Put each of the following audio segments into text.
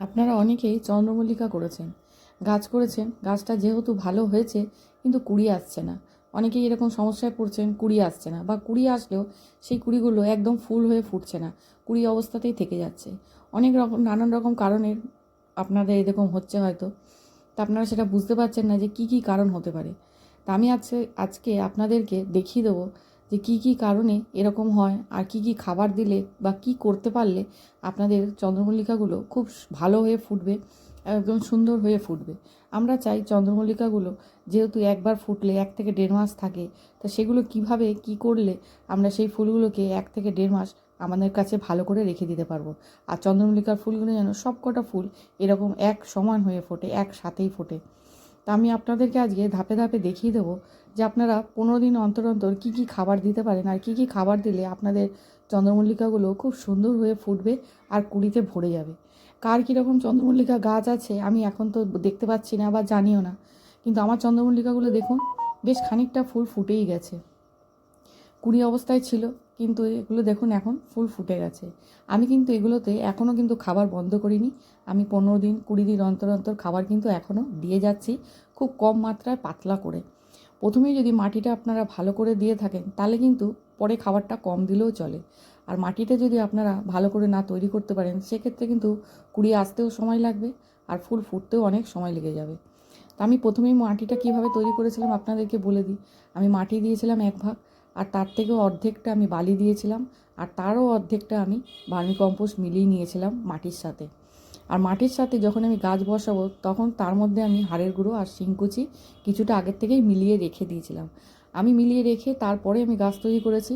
আপনারা অনেকেই চন্দ্রমল্লিকা করেছেন। গাছ করেছেন, গাছটা যেহেতু ভালো হয়েছে, কিন্তু কুড়ি আসছে না। অনেকেই এরকম সমস্যায় পড়ছেন, কুড়ি আসছে না বা কুড়ি আসলেও সেই কুড়িগুলো একদম ফুল হয়ে ফুটছে না, কুড়ি অবস্থাতেই থেকে যাচ্ছে। অনেক রকম, নানান রকম কারণের আপনাদের এরকম হচ্ছে হয়তো। তা আপনারা সেটা বুঝতে পারছেন না যে কি কি কারণ হতে পারে। তা আমি আজকে আজকে আপনাদেরকে দেখিয়ে দেবো যে কি কি কারণে এরকম হয়, আর কি কি খাবার দিলে বা কি করতে পারলে আপনাদের চন্দ্রমল্লিকাগুলো খুব ভালো হয়ে ফুটবে, একদম সুন্দর হয়ে ফুটবে। আমরা চাই চন্দ্রমল্লিকাগুলো যেহেতু একবার ফুটলে এক থেকে দেড় মাস থাকে, তা সেগুলো কীভাবে কি করলে আমরা সেই ফুলগুলোকে এক থেকে দেড় মাস আমাদের কাছে ভালো করে রেখে দিতে পারব। আর চন্দ্রমল্লিকার ফুলগুলো যেন সব কটা ফুল এরকম এক সমান হয়ে ফোটে, একসাথেই ফোটে। তা আমি আপনাদেরকে আজকে ধাপে ধাপে দেখিয়ে দেবো যে আপনারা পনেরো দিন অন্তর অন্তর কী কী খাবার দিতে পারেন আর কী কী খাবার দিলে আপনাদের চন্দ্রমল্লিকাগুলো খুব সুন্দর হয়ে ফুটবে আর কুড়িতে ভরে যাবে। কার কীরকম চন্দ্রমল্লিকা গাছ আছে আমি এখন তো দেখতে পাচ্ছি না বা জানিও না। কিন্তু আমার চন্দ্রমল্লিকাগুলো দেখুন, বেশ খানিকটা ফুল ফুটেই গেছে। কুড়ি অবস্থায় ছিল কিন্তু এগুলো দেখুন এখন ফুল ফুটে গেছে। আমি কিন্তু এগুলোতে এখনও কিন্তু খাবার বন্ধ করিনি। আমি পনেরো দিন, কুড়ি দিন অন্তর অন্তর খাবার কিন্তু এখনও দিয়ে যাচ্ছি খুব কম মাত্রায় পাতলা করে। প্রথমেই যদি মাটিটা আপনারা ভালো করে দিয়ে থাকেন, তাহলে কিন্তু পরে খাবারটা কম দিলেও চলে। আর মাটিটা যদি আপনারা ভালো করে না তৈরি করতে পারেন, সেক্ষেত্রে কিন্তু কুড়ি আসতেও সময় লাগবে আর ফুল ফুটতেও অনেক সময় লেগে যাবে। তা আমি প্রথমেই মাটিটা কীভাবে তৈরি করেছিলাম আপনাদেরকে বলে দিই। আমি মাটি দিয়েছিলাম এক ভাগ আর তার থেকেও অর্ধেকটা আমি বালি দিয়েছিলাম আর তারও অর্ধেকটা আমি ভার্মি কম্পোস্ট মিলিয়ে নিয়েছিলাম মাটির সাথে। আর মাটির সাথে যখন আমি গাছ বসাবো, তখন তার মধ্যে আমি হাড়ের গুঁড়ো আর শিংকুচি কিছুটা আগের থেকেই মিলিয়ে রেখে দিয়েছিলাম। আমি মিলিয়ে রেখে তারপরে আমি গাছ তৈরি করেছি।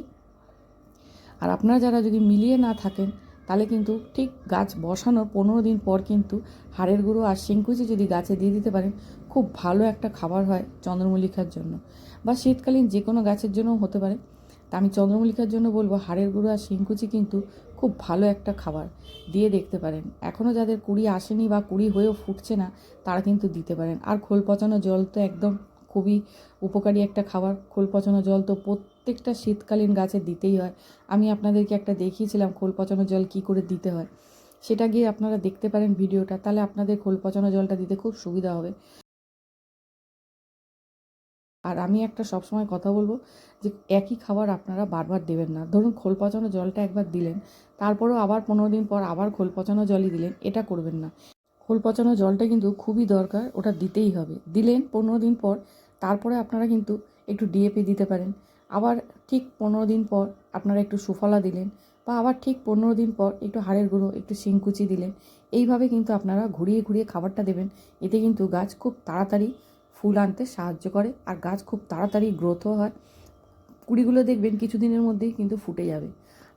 আর আপনারা যারা যদি মিলিয়ে না থাকেন, তাহলে কিন্তু ঠিক গাছ বসানোর পনেরো দিন পর কিন্তু হাড়ের গুঁড়ো আর শিংকুচি যদি গাছে দিয়ে দিতে পারেন খুব ভালো একটা খাবার হয় চন্দ্রমল্লিকার জন্য। বা শীতকালীন যে কোনো গাছের জন্যও হতে পারে। তা আমি চন্দ্রমল্লিকার জন্য বলব, হাড়ের গুঁড়ো আর শিংকুচি কিন্তু খুব ভালো একটা খাবার। দিয়ে দেখতে পারেন। এখনও যাদের কুড়ি আসেনি বা কুড়ি হয়েও ফুটছে না, তারা কিন্তু দিতে পারেন। আর খোল পচানো জল তো একদম খুবই উপকারী একটা খাবার। খোল পচানো জল তো প্রত্যেকটা শীতকালীন গাছে দিতেই হয়। আমি আপনাদেরকে একটা দেখিয়েছিলাম খোল পচানো জল কি করে দিতে হয়। সেটা গিয়ে আপনারা দেখতে পারেন ভিডিওটা। তাহলে আপনাদের খোল পচানো জলটা দিতে খুব সুবিধা হবে। আর আমি একটা সবসময় কথা বলব যে একই খাবার আপনারা বারবার দেবেন না। ধরুন খোল পচানো জলটা একবার দিলেন, তারপরেও আবার পনেরো দিন পর আবার খোল পচানো জলই দিলেন, এটা করবেন না। খোল পচানো জলটা কিন্তু খুবই দরকার, ওটা দিতেই হবে। দিলেন পনেরো দিন পর, তারপরে আপনারা কিন্তু একটু ডিএপি দিতে পারেন। আবার ঠিক পনেরো দিন পর আপনারা একটু সুফলা দিলেন বা আবার ঠিক পনেরো দিন পর একটু হাড়ের গুঁড়ো, একটু শিংকুচি দিলেন। এইভাবে কিন্তু আপনারা ঘুরিয়ে ঘুরিয়ে খাবারটা দেবেন। এতে কিন্তু গাছ খুব তাড়াতাড়ি ফুল আনতে সাহায্য করে আর গাছ খুব তাড়াতাড়ি গ্রোথও হয়। কুড়িগুলো দেখবেন কিছুদিনের মধ্যেই কিন্তু ফুটে যাবে।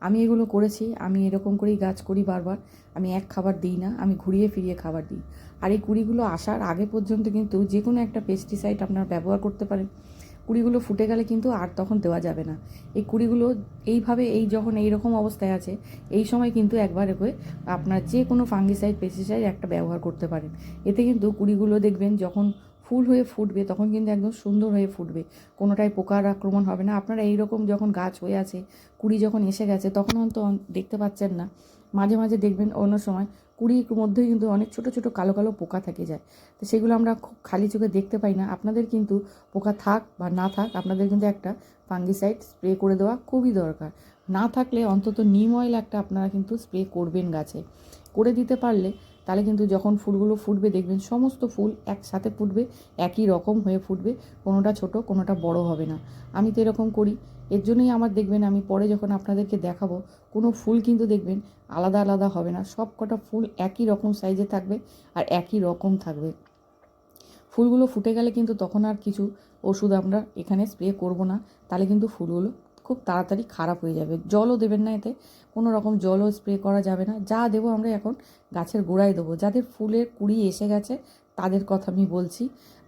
আমি এগুলো করেছি, আমি এরকম করেই গাছ করি বারবার। আমি এক খাবার দিই না, আমি ঘুরিয়ে ফিরিয়ে খাবার দিই। আর এই কুড়িগুলো আসার আগে পর্যন্ত কিন্তু যে কোনো একটা পেস্টিসাইড আপনারা ব্যবহার করতে পারেন। কুড়িগুলো ফুটে গেলে কিন্তু আর তখন দেওয়া যাবে না। এই কুড়িগুলো এইভাবে এই যখন এই রকম অবস্থায় আছে, এই সময় কিন্তু একবার করে আপনার যে কোনো ফাঙ্গিসাইড পেস্টিসাইড একটা ব্যবহার করতে পারেন। এতে কিন্তু কুড়িগুলো দেখবেন যখন ফুল হয়ে ফুটবে, তখন কিন্তু একদম সুন্দর হয়ে ফুটবে। কোনোটাই পোকার আক্রমণ হবে না। আপনারা এই রকম যখন গাছ হয়ে আছে, কুড়ি যখন এসে গেছে, তখন তো দেখতে পাচ্ছেন না। মাঝে মাঝে দেখবেন অন্য সময় কুড়ির মধ্যে কিন্তু অনেক ছোটো ছোটো কালো কালো পোকা থেকে যায়। তো সেগুলো আমরা খুব খালি চোখে দেখতে পাই না। আপনাদের কিন্তু পোকা থাক বা না থাক, আপনাদের কিন্তু একটা ফাঙ্গিসাইড স্প্রে করে দেওয়া খুবই দরকার। না থাকলে অন্তত নিম অয়েল একটা আপনারা কিন্তু স্প্রে করবেন গাছে। করে দিতে পারলে তাহলে কিন্তু যখন ফুলগুলো ফুটবে, দেখবেন সমস্ত ফুল একসাথে ফুটবে, একই রকম হয়ে ফুটবে, কোনোটা ছোট, কোনোটা বড় হবে না। আমি তো এরকম করি। এর জন্যই আমার দেখবেন আমি পরে যখন আপনাদেরকে দেখাবো, কোনো ফুল কিন্তু দেখবেন আলাদা আলাদা হবে না। সব কটা ফুল একই রকম সাইজে থাকবে আর একই রকম থাকবে। ফুলগুলো ফুটে গেলে কিন্তু তখন আর কিছু ওষুধ আমরা এখানে স্প্রে করব না। তাহলে কিন্তু ফুলগুলো খুব তাড়াতাড়ি খারাপ হয়ে যাবে। জলও দেবেন না এতে। কোনো রকম জলও স্প্রে করা যাবে না। যা দেবো আমরা এখন গাছের গোড়ায় দেবো। যাদের ফুলের কুড়ি এসে গেছে, তাদের কথা আমি বলছি।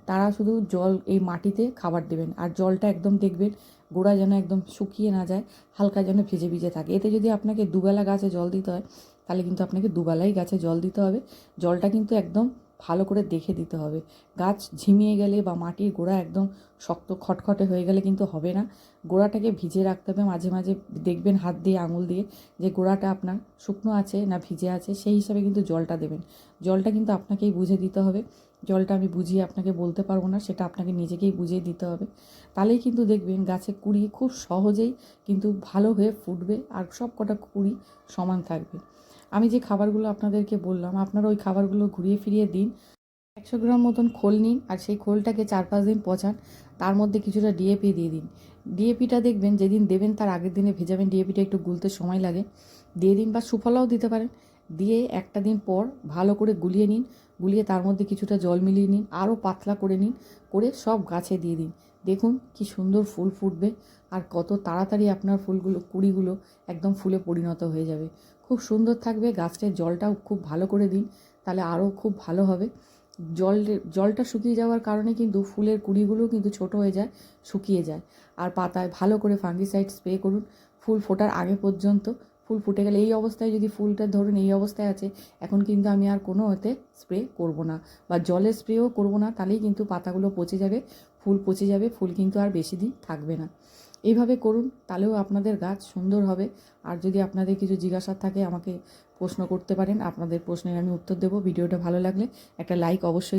তারা শুধু জল এই মাটিতে খাবার দেবেন। আর জলটা একদম দেখবেন, গোড়া যেন একদম শুকিয়ে না যায়, হালকা যেন ভিজে ভিজে থাকে। এতে যদি আপনাকে দুবেলা গাছে জল দিতে হয়, তাহলে কিন্তু আপনাকে দুবেলাই গাছে জল দিতে হবে। জলটা কিন্তু একদম ভালো করে দেখে দিতে হবে। গাছ ঝিমিয়ে গেলে বা মাটির গোড়া একদম শক্ত খটখটে হয়ে গেলে কিন্তু হবে না। গোড়াটাকে ভিজে রাখতে হবে, মাঝে মাঝে দেখবেন হাত দিয়ে, আঙুল দিয়ে যে গোড়াটা আপনার শুকনো আছে না ভিজে আছে, সেই হিসাবে কিন্তু জলটা দেবেন। জলটা কিন্তু আপনাকেই বুঝে দিতে হবে। জলটা আমি বুঝিয়ে আপনাকে বলতে পারব না, সেটা আপনাকে নিজেকেই বুঝিয়ে দিতে হবে। তাহলেই কিন্তু দেখবেন গাছে কুড়ি খুব সহজেই কিন্তু ভালো হয়ে ফুটবে আর সব কটা কুড়ি সমান থাকবে। আমি যে খাবারগুলো আপনাদেরকে বললাম, আপনারা ওই খাবারগুলো ঘুরিয়ে ফিরিয়ে দিন। একশো গ্রাম মতন খোল নিন আর সেই খোলটাকে চার পাঁচ দিন পচান, তার মধ্যে কিছুটা ডিএপি দিয়ে দিন। ডিএপিটা দেখবেন যেদিন দেবেন তার আগের দিনে ভেজাবেন ডিএপিটা একটু গুলতে সময় লাগে। দিয়ে দিন বা সুফলাও দিতে পারেন। দিয়ে একটা দিন পর ভালো করে গুলিয়ে নিন, গুলিয়ে তার মধ্যে কিছুটা জল মিলিয়ে নিন, আরও পাতলা করে নিন, করে সব গাছে দিয়ে দিন। দেখুন কি সুন্দর ফুল ফুটবে আর কত তাড়াতাড়ি আপনার ফুলগুলো, কুড়িগুলো একদম ফুলে পরিণত হয়ে যাবে। খুব সুন্দর থাকবে গাছটার জলটাও খুব ভালো করে দিন, তাহলে আরও খুব ভালো হবে। জল জলটা শুকিয়ে যাওয়ার কারণে কিন্তু ফুলের কুড়িগুলো কিন্তু ছোট হয়ে যায়, শুকিয়ে যায়। আর পাতায় ভালো করে ফাঙ্গিসাইড স্প্রে করুন, ফুল ফোটার আগে পর্যন্ত। ফুল ফুটে গেলে এই অবস্থায় যদি ফুলটা ধরুন এই অবস্থায় আছে, এখন কিন্তু আমি আর কোনো ওতে স্প্রে করব না। বা জলের স্প্রেও করব না, তাহলেই কিন্তু পাতাগুলো পচে যাবে, ফুল পচে যাবে, ফুল কিন্তু আর বেশি দিন থাকবে না। এইভাবে করুন, তাহলেও আপনাদের গাছ সুন্দর হবে। আর যদি আপনাদের কিছু জিজ্ঞাসা থাকে, আমাকে প্রশ্ন করতে পারেন। আপনাদের প্রশ্নের আমি উত্তর দেবো। ভিডিওটা ভালো লাগলে একটা লাইক অবশ্যই